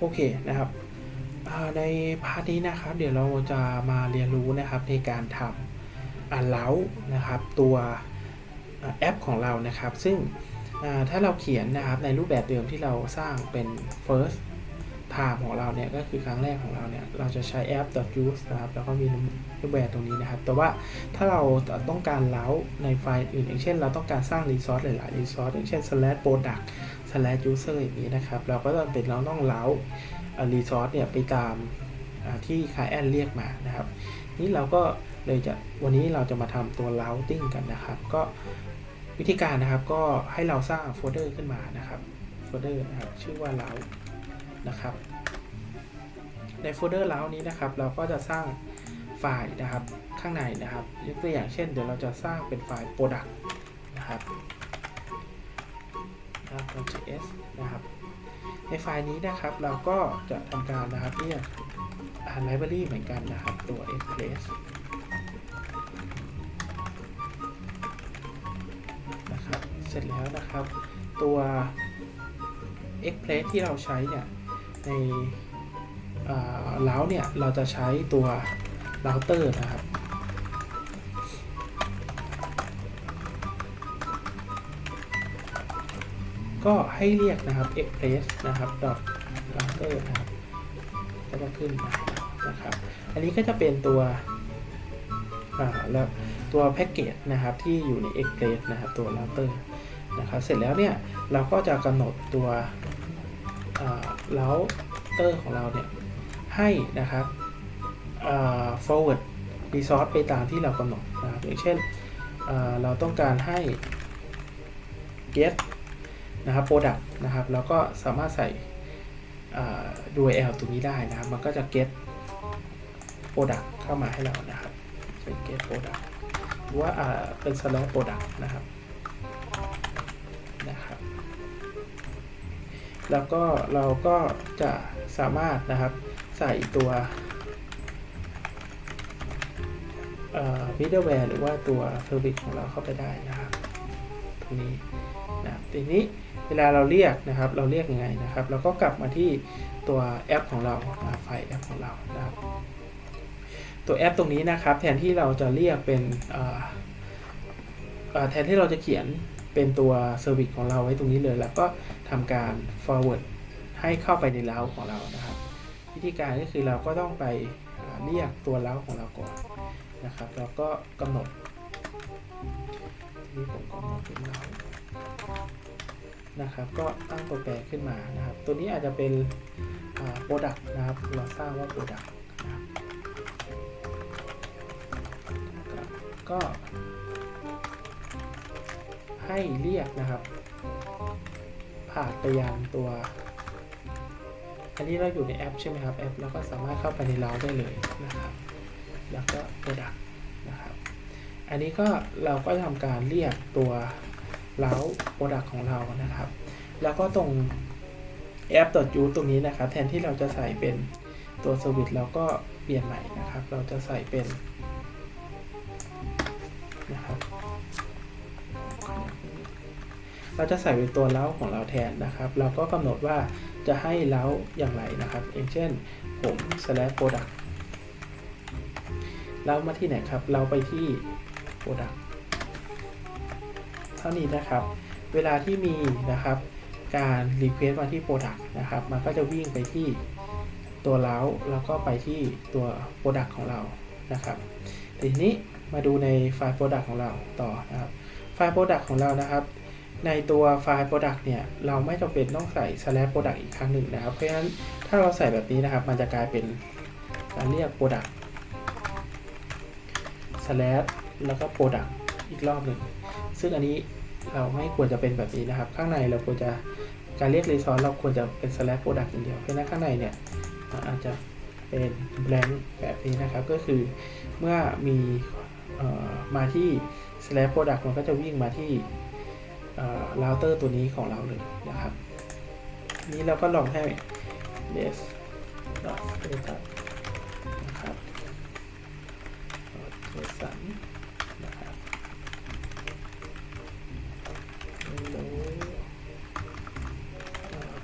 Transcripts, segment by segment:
โอเคนะครับในพาร์ทนี้นะครับ เดี๋ยวเราจะมาเรียนรู้นะครับในการทำอ่าเล้านะครับตัวแอปของเรานะครับ ซึ่งถ้าเราเขียนนะครับในรูปแบบเดิมที่เราสร้างเป็น first time ของเราเนี่ยก็คือครั้งแรกของเราเนี่ยเราจะใช้แอป .use นะครับแล้วก็มีรูปแบบตรงนี้นะครับ แต่ว่าถ้าเราต้องการเล้าในไฟล์อื่นอย่างเช่น เราต้องการสร้าง resource หลายๆ resource อย่างเช่น slash product slash user อย่างนี้นะครับ เราก็จะเป็นเราต้องเล้ารีซอสเนี่ยไปตามที่คายแอนเรียกมานะครับ นี่เราก็เลยจะวันนี้เราจะมาทำตัว routing กันนะครับ ก็วิธีการนะครับก็ให้เราสร้างโฟลเดอร์ขึ้นมานะครับโฟลเดอร์นะครับชื่อว่า route นะครับ ในโฟลเดอร์ route นี้นะครับ เราก็จะสร้างไฟล์นะครับข้างในนะครับยกตัวอย่างเช่น เดี๋ยวเราจะสร้างเป็นไฟล์ product นะครับนะครับ .js นะครับ ในไฟล์นี้นะครับเราก็จะทำการนะครับเรียกอ่าน library เหมือนกันนะครับ ตัว express นะครับ เสร็จแล้วนะครับ ตัว express ที่เราใช้เนี่ย ในเล้าเนี่ยเราจะใช้ตัว router นะครับ ก็ให้เรียกนะครับ express นะครับ dot router นะครับก็จะขึ้นมานะครับ อันนี้ก็จะเป็นตัวอ่าแล้วตัวแพ็กเกจนะครับที่อยู่ใน express นะครับตัว router นะครับ เสร็จแล้วเนี่ยเราก็จะกำหนดตัว อ่า router ของเราเนี่ย ให้นะครับ forward resource ไปตามที่เรากำหนดนะครับอย่างเช่นอ่าเราต้องการให้ get นะครับ product นะครับแล้วก็สามารถใส่ URL ตรงนี้ได้นะครับ มันก็จะ get product เข้ามาให้เรานะครับ เป็น get product หรือว่าอ่าเป็น slash product นะครับนะครับ แล้วก็เราก็จะสามารถนะครับใส่ตัว middleware หรือว่าตัว service ของเราเข้าไปได้นะครับตรงนี้นะทีนี้เวลาเราเรียกนะครับ เราเรียกยังไงนะครับ เราก็กลับมาที่ตัวแอปของเราไฟล์แอปของเรานะครับ ตัวแอปตรงนี้นะครับ แทนที่เราจะเรียกเป็นแทนที่เราจะเขียน เป็นตัวเซอร์วิสของเราไว้ตรงนี้เลย แล้วก็ทำการ forward ให้เข้าไปในเล้าของเรานะครับ วิธีการก็คือเราก็ต้องไปเรียกตัวเล้าของเราก่อนนะครับแล้วก็กำหนดที่ผมกำหนดเป็นเล้านะครับ ก็ตั้งตัวแปรขึ้นมานะครับ ตัวนี้อาจจะเป็นโปรดักต์นะครับ เราสร้างว่าโปรดักต์ก็ ให้เรียกนะครับ ผ่านไปยังตัว อันนี้เราอยู่ในแอปใช่ไหมครับแอปเราก็สามารถเข้าไปในเราได้เลยนะครับ แล้วก็โปรดักต์นะครับ อันนี้ก็เราก็ทำการเรียกตัวเล้าโปรดักต์ของเรานะครับ แล้วก็ตรงแอป u ตรงนี้นะครับ แทนที่เราจะใส่เป็นตัวสวิตเราก็เปลี่ยนใหม่นะครับ เราจะใส่เป็นนะครับ เราจะใส่เป็นตัวเล้าของเราแทนนะครับ เราก็กำหนดว่าจะให้เล้าอย่างไรนะครับ อย่างเช่นผม slash product เรามาที่ไหนครับ เราไปที่ product เท่านี้นะครับ เวลาที่มีนะครับการ request มาที่ product นะครับ มันก็จะวิ่งไปที่ตัวเล้าแล้วก็ไปที่ตัว product ของเรานะครับ ทีนี้มาดูในไฟล์ product ของเราต่อนะครับ ไฟล์ product ของเรานะครับ ในตัวไฟล์ product เนี่ย เราไม่จำเป็นต้องใส่ slash product อีกครั้งหนึ่งนะครับ เพราะฉะนั้นถ้าเราใส่แบบนี้นะครับ มันจะกลายเป็นการเรียก product slash แล้วก็ product อีกรอบหนึ่ง ซึ่งอันนี้เราไม่ควรจะเป็นแบบนี้นะครับ ข้างในเราควรจะการเรียก resource เราควรจะเป็น slash product อย่างเดียว เพราะฉะนั้นข้างในเนี่ยอาจจะเป็น blank แบบนี้นะครับ ก็คือเมื่อมีออมาที่ slash product มันก็จะวิ่งมาที่เราเตอร์ตัวนี้ของเราเลยนะครับ นี้เราก็ลองให้ yes dot product นะครับ json นะครับ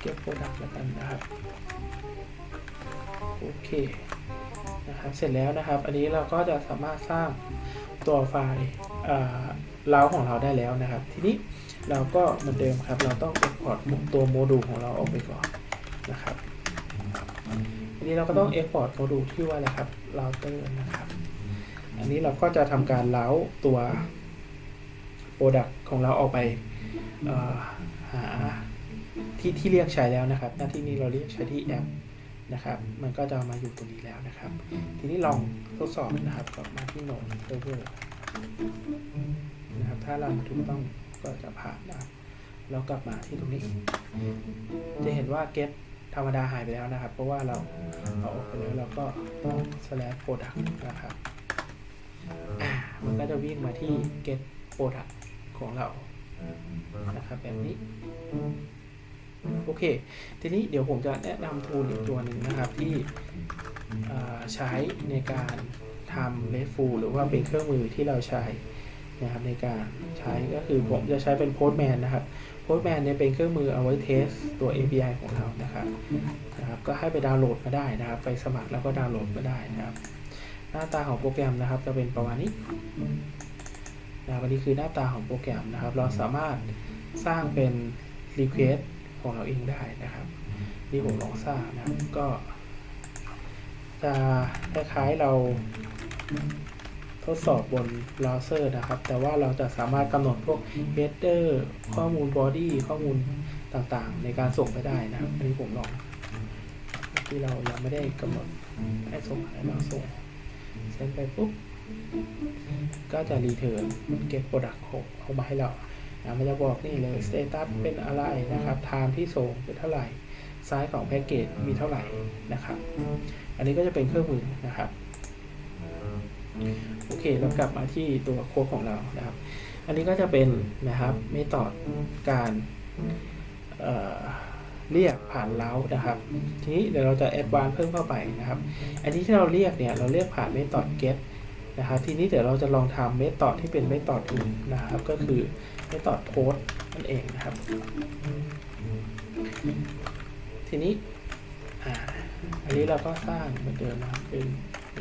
เก็บโปรดักต์แล้วกันนะครับ โอเคนะครับ เสร็จแล้วนะครับ อันนี้เราก็จะสามารถสร้างตัวไฟล์ เล้าของเราได้แล้วนะครับ ทีนี้เราก็เหมือนเดิมครับ เราต้อง export ตัวโมดูลของเราออกไปก่อนนะครับ ทีนี้เราก็ต้อง export โมดูลที่ว่าอะไรครับ router นะครับ อันนี้เราก็จะทำการเล้าตัว Product ของเราออกไปหาที่ที่เรียกใช้แล้วนะครับ หน้าที่นี้เราเรียกใช้ที่แอปนะครับ มันก็จะมาอยู่ตรงนี้แล้วนะครับ ทีนี้ลองทดสอบนะครับกลับมาที่โหนดเซิร์ฟเวอร์ นะครับ ถ้าเราถูกต้องก็จะผ่านนะครับแล้วกลับมาที่ตรงนี้ จะเห็นว่า get ธรรมดาหายไปแล้วนะครับ เพราะว่าเราเอาออกไปแล้วเราก็ต้อง slash product นะครับ มันก็จะวิ่งมาที่ get product ของเรา นะครับ แบบนี้ โอเค ทีนี้เดี๋ยวผมจะแนะนำทูลอีกตัวหนึ่งนะครับที่ใช้ในการ ทำเลฟูหรือว่าเป็นเครื่องมือที่เราใช้นะครับในการใช้ก็คือผมจะใช้เป็น Postman นะครับ Postman เนี่ยเป็นเครื่องมือเอาไว้เทสตัว API ของเรานะครับนะครับ ก็ให้ไปดาวน์โหลดมาได้นะครับ ไปสมัครแล้วก็ดาวน์โหลดมาได้นะครับ หน้าตาของโปรแกรมนะครับ จะเป็นประมาณนี้นะครับอันนี้คือหน้าตาของโปรแกรมนะครับ เราสามารถสร้างเป็น Request ของเราเองได้นะครับนี่ผมลองสร้างนะครับก็จะคล้ายๆเรา ทดสอบบนเบราว์เซอร์นะครับ แต่ว่าเราจะสามารถกำหนดพวก header ข้อมูล body ข้อมูลต่างๆ ในการส่งไปได้นะครับ อันนี้ผมลอง ที่เรายังไม่ได้กำหนดให้ส่งอะไรเราส่งเซ็นไปปุ๊บ ก็จะรีเทิร์นเก็บโปรดักต์ออกมาให้เรานะมันจะบอกนี่เลยสเตตัสเป็นอะไรนะครับไทม์ที่ส่งเป็นเท่าไหร่ไซส์ของแพ็กเกจมีเท่าไหร่นะครับ อันนี้ก็จะเป็นเครื่องมือนะครับ โอเคเรากลับมาที่ตัวโค้ดของเรานะครับ อันนี้ก็จะเป็นนะครับเมธอดการเเรียกผ่านเล้านะครับ ทีนี้เดี๋ยวเราจะแอดวานเพิ่มเข้าไปนะครับ อันนี้ที่เราเรียกเนี่ยเราเรียกผ่านเมธอด get นะครับ ทีนี้เดี๋ยวเราจะลองทำเมธอดที่เป็นเมธอดอื่นนะครับ ก็คือเมธอดโพสนั่นเองนะครับ ทีนี้อันนี้เราก็สร้างเหมือนเดิมนะครับเป็น โอ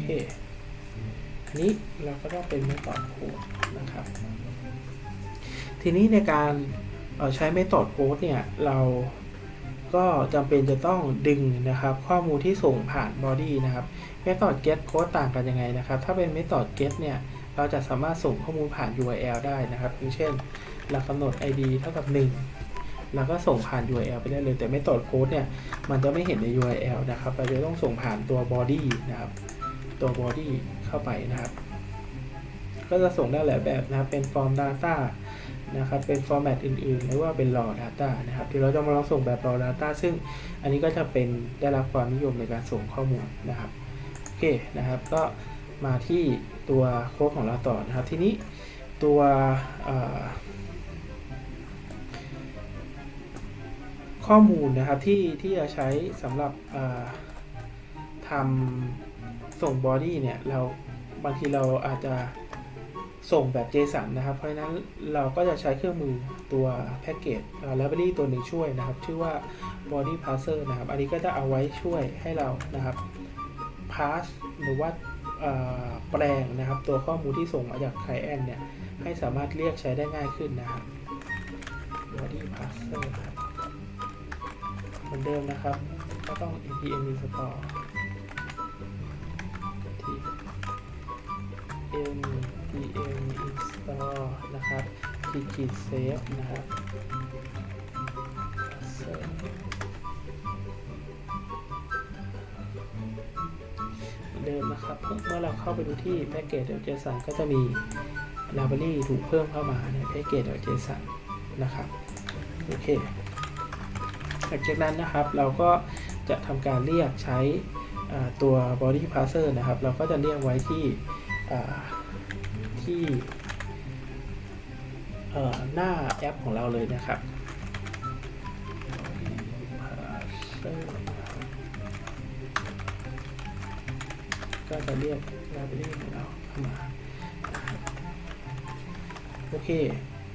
เค อันนี้เราก็ต้องเป็นเมธอดโค้ดนะครับ ทีนี้ในการใช้เมธอดโค้ดเนี่ย เราก็จำเป็นจะต้องดึงนะครับ ข้อมูลที่ส่งผ่านบอดี้นะครับเมธอด get โค้ดต่างกันยังไงนะครับ ถ้าเป็นเมธอด get เนี่ย เราจะสามารถส่งข้อมูลผ่าน URL ได้นะครับเช่น เรากำหนด ID เท่ากับ 1 แล้วก็ส่งผ่าน URL ไปได้เลย แต่เมธอดโค้ดเนี่ย มันจะไม่เห็นใน URL นะครับ เราจะต้องส่งผ่านตัว body นะครับ ตัว body เข้าไปนะครับ ก็จะส่งได้หลายแบบนะครับ เป็น form data นะครับเป็น format อื่นๆ หรือว่าเป็น raw data นะครับเดี๋ยวเราจะมาลองส่งแบบ raw data ซึ่งอันนี้ก็จะเป็นได้รับความนิยมในการส่งข้อมูลนะครับโอเคนะครับก็มาที่ตัวโค้ดของเราต่อนะครับทีนี้ตัวข้อมูลนะครับที่ที่จะใช้สำหรับทำส่งบอดี้เนี่ยเราบางทีเราอาจจะ ส่งแบบ JSON นะครับ เพราะฉะนั้นเราก็จะใช้เครื่องมือตัวแพ็กเกจอ่อ library ตัวหนึ่งช่วยนะครับ ชื่อว่า body parser นะครับ อันนี้ก็จะเอาไว้ช่วยให้เรานะครับ pass หรือว่าแปลงนะครับ ตัวข้อมูลที่ส่งมาจาก client เนี่ย ให้สามารถเรียกใช้ได้ง่ายขึ้นนะครับ body parser ครับเหมือนเดิมนะครับ ก็ต้อง npm install ที่ npm install นะครับขีดขีด save นะครับ เดิมนะครับ เมื่อเราเข้าไปดูที่แพ็กเกจ JSON ก็จะมี library ถูกเพิ่มเข้ามาในแพ็กเกจ JSON นะครับ โอเค หลังจากนั้นนะครับเราก็จะทำการเรียกใช้ตัว body parser นะครับ เราก็จะเรียกไว้ที่ ที่หน้าแอปของเราเลยนะครับก็จะเรียก library ของเราเข้ามาโอเค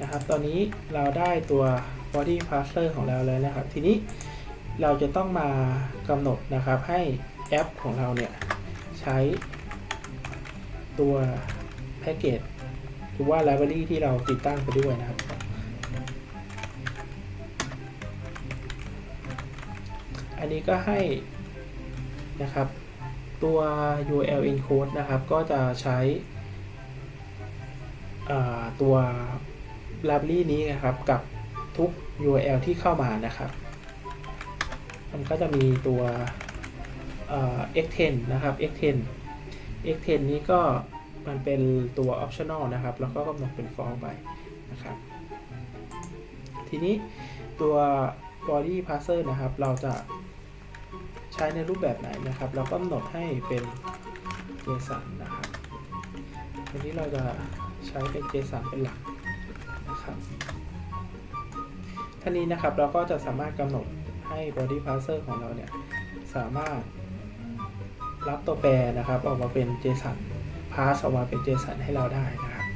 นะครับ ตอนนี้เราได้ตัว body parser ของเราแล้วนะครับ ทีนี้เราจะต้องมากำหนดนะครับให้แอปของเราเนี่ย ใช้ตัว แพ็กเกจหรือว่า library ที่เราติดตั้งไปด้วยนะครับ อันนี้ก็ให้นะครับตัว URL encode นะครับก็จะใช้ตัว library นี้นะครับกับทุก URL ที่เข้ามานะครับ มันก็จะมีตัวเอ่อ x10 นะครับ x10 x10 นี้ก็ มันเป็นตัว optional นะครับ แล้วก็กำหนดเป็น false ไปนะครับ ทีนี้ตัว body parser นะครับ เราจะใช้ในรูปแบบไหนนะครับ เราก็กำหนดให้เป็น JSON นะครับทีนี้เราจะใช้เป็น JSON เป็นหลักนะครับท่านี้นะครับเราก็จะสามารถกำหนดให้ body parser ของเราเนี่ย สามารถรับตัวแปรนะครับ ออกมาเป็น JSON pass ออกมาเป็น JSON ให้เราได้นะครับ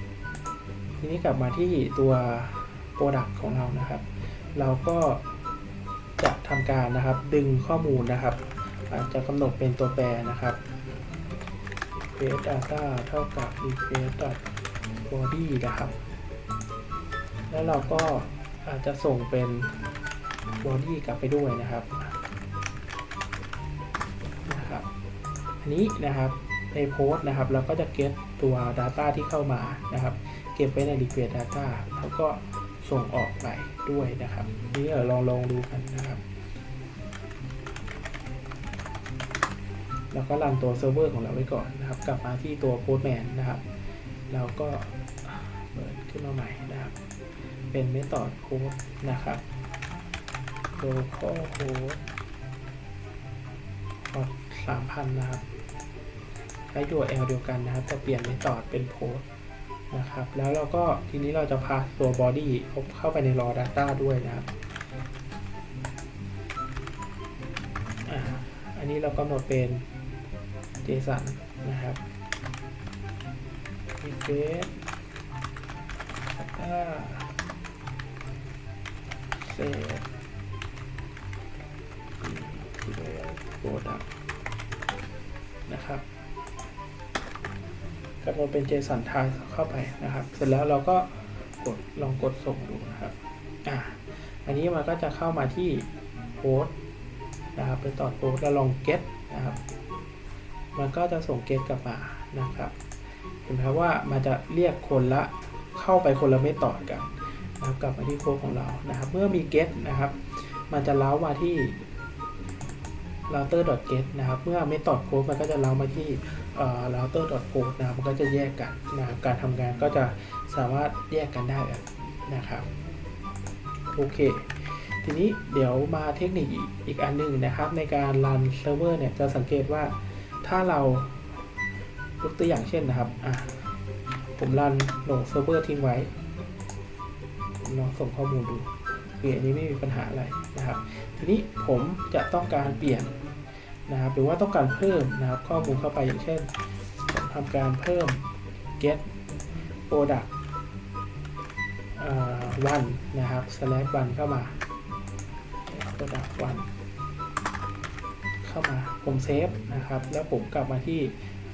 ทีนี้กลับมาที่ตัว Product ของเรานะครับ เราก็จะทำการนะครับดึงข้อมูลนะครับอาจจะกำหนดเป็นตัวแปรนะครับ request data เท่ากับ request body นะครับ แล้วเราก็อาจจะส่งเป็น body กลับไปด้วยนะครับนะครับ อันนี้นะครับ ในโพสต์นะครับ เราก็จะเก็บตัว Data ที่เข้ามานะครับ เก็บไว้ใน request data แล้วก็ส่งออกไปด้วยนะครับนี่เราลองลองดูกันนะครับ แล้วก็รันตัวเซิร์ฟเวอร์ของเราไว้ก่อนนะครับ กลับมาที่ตัว Postman นะครับเราก็เปิดขึ้นมาใหม่นะครับ เป็น Method Post นะครับ local host พอร์ต3,000นะครับ ช้ตัว L เดียวกันนะครับแต่เปลี่ยน Method เป็น Post นะครับ แล้วเราก็ทีนี้เราจะพาตัว body เข้าไปใน raw data ด้วยนะครับอันนี้เรากำหนดเป็น JSON นะครับ request data set product นะครับ กำหนดเป็น JSON ทางเข้าไปนะครับ เสร็จแล้วเราก็กดลองกดส่งดูนะครับอ่าอันนี้มันก็จะเข้ามาที่โพสนะครับไปต่อโพสแล้วลอง get นะครับมันก็จะส่ง get กลับมานะครับ เห็นไหมครับว่ามันจะเรียกคนละเข้าไปคนละไม่ต่อกันนะครับกลับมาที่โค้ดของเรานะครับ เมื่อมี get นะครับ มันจะเล้ามาที่ router.get นะครับ เมื่อไม่ตอดโค้ดมันก็จะเล้ามาที่ router.post นะครับมันก็จะแยกกันนะครับการทำงานก็จะสามารถแยกกันได้นะครับโอเค ทีนี้เดี๋ยวมาเทคนิคอีกอีกอันหนึงนะครับ ในการรันเซิร์ฟเวอร์เนี่ยจะสังเกตว่าถ้าเรายกตัวอย่างเช่นนะครับอะผมรันโหลดเซิร์ฟเวอร์ทิ้งไว้ลองส่งข้อมูลดูโอเคอันนี้ไม่มีปัญหาอะไรนะครับ ทีนี้ผมจะต้องการเปลี่ยน นะครับ หรือว่าต้องการเพิ่มนะครับ ข้อมูลเข้าไปอย่างเช่นผมทำการเพิ่ม get product วันนะครับ slash วันเข้ามา product วันเข้ามา ผมเซฟนะครับ แล้วผมกลับมาที่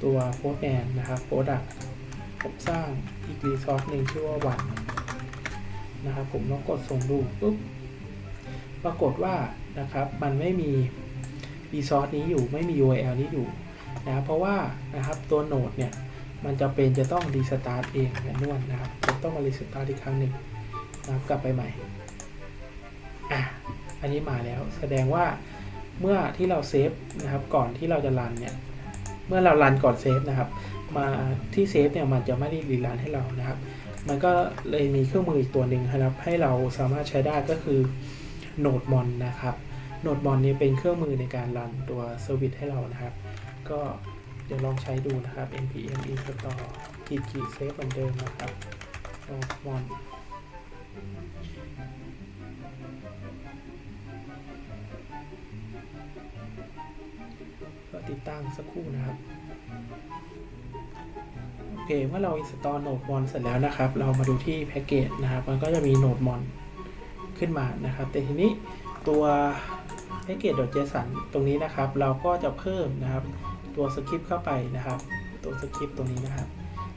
ตัว postman นะครับ product ผมสร้างอีก resource หนึ่งชื่อว่าวันนะครับ ผมลองกดส่งดูปุ๊บปรากฏว่านะครับ มันไม่มี resource นี้อยู่ไม่มี URL นี้อยู่นะเพราะว่านะครับตัวโนดเนี่ยมันจะเป็นจะต้องรีสตาร์ทเองแมนนวลนะครับผมต้องมารีสตาร์ทอีกครั้งหนึ่งนะครับกลับไปใหม่อะอันนี้มาแล้วแสดงว่าเมื่อที่เราเซฟนะครับก่อนที่เราจะรันเนี่ยเมื่อเรารันก่อนเซฟนะครับมาที่เซฟเนี่ยมันจะไม่ได้รีรันให้เรานะครับ มันก็เลยมีเครื่องมืออีกตัวหนึ่งนะครับ ให้เราสามารถใช้ได้ก็คือ Node Mon นะครับ โนดบอลนี้เป็นเครื่องมือในการรันตัวเซอร์วิสให้เรานะครับ ก็เดี๋ยวลองใช้ดูนะครับ npm install ขีดขีดเซฟเหมือนเดิมนะครับโนดบอลก็ติดตั้งสักครู่นะครับโอเคเมื่อเรา install Node Mon เสร็จแล้วนะครับ เรามาดูที่แพ็กเกจนะครับ มันก็จะมี Node Mon ขึ้นมานะครับ แต่ทีนี้ตัว แพ็กเกจ .json ตรงนี้นะครับ เราก็จะเพิ่มนะครับ ตัวสคริปต์เข้าไปนะครับ ตัวสคริปต์ตรงนี้นะครับ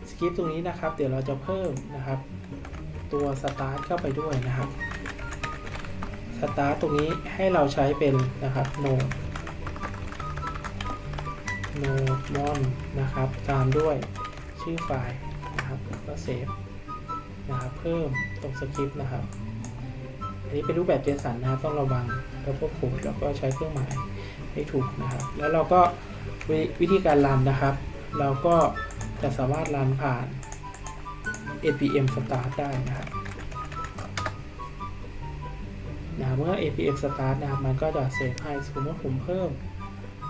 สคริปต์ตรงนี้นะครับ เดี๋ยวเราจะเพิ่มนะครับ ตัว start เข้าไปด้วยนะครับ start ตรงนี้ให้เราใช้เป็นนะครับ node node mon นะครับ ตามด้วยชื่อไฟล์นะครับแล้วก็เซฟนะครับ เพิ่มตรงสคริปต์นะครับ นนี้เป็นรูปแบบ JSON นนะครับต้องระวังแล้วพวกโค้ดแล้วก็ใช้เครื่องหมายให้ถูกนะครับ แล้วเราก็วิวิธีการรันนะครับ เราก็จะสามารถรันผ่าน npm start ได้นะครับนะเมื่อ npm start นะครับมันก็จะเซฟให้สมมติว่าผมเพิ่ม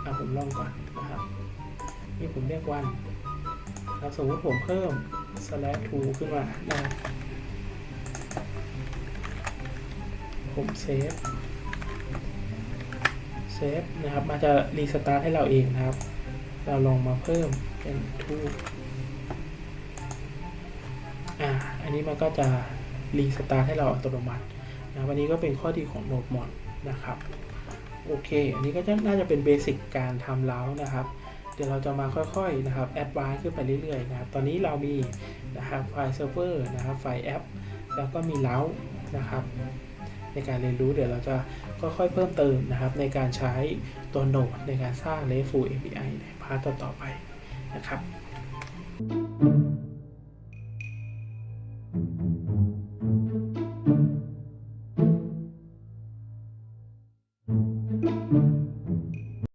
เอะผมลองก่อนนะครับนี่ผมเรียกวันครับสมมติผมเพิ่ม slash to ขึ้นมานะครับ ผมเซฟเซฟนะครับมันจะรีสตาร์ทให้เราเองนะครับ เราลองมาเพิ่มเป็นทูอ่าอันนี้มันก็จะรีสตาร์ทให้เราอัตโนมัตินะวันนี้ก็เป็นข้อดีของ Node Mod นะครับโอเค อันนี้ก็จะน่าจะเป็นเบสิกการทำเล้านะครับ เดี๋ยวเราจะมาค่อยๆนะครับแอดวานซ์ขึ้นไปเรื่อยๆนะครับ ตอนนี้เรามีนะครับไฟล์เซิร์ฟเวอร์นะครับไฟล์แอป แล้วก็มีเล้านะครับ ในการเรียนรู้เดี๋ยวเราจะค่อยๆเพิ่มเติมนะครับ ในการใช้ตัวโนดในการสร้าง RESTful API ในพาร์ทต่อๆไปนะครับ thank you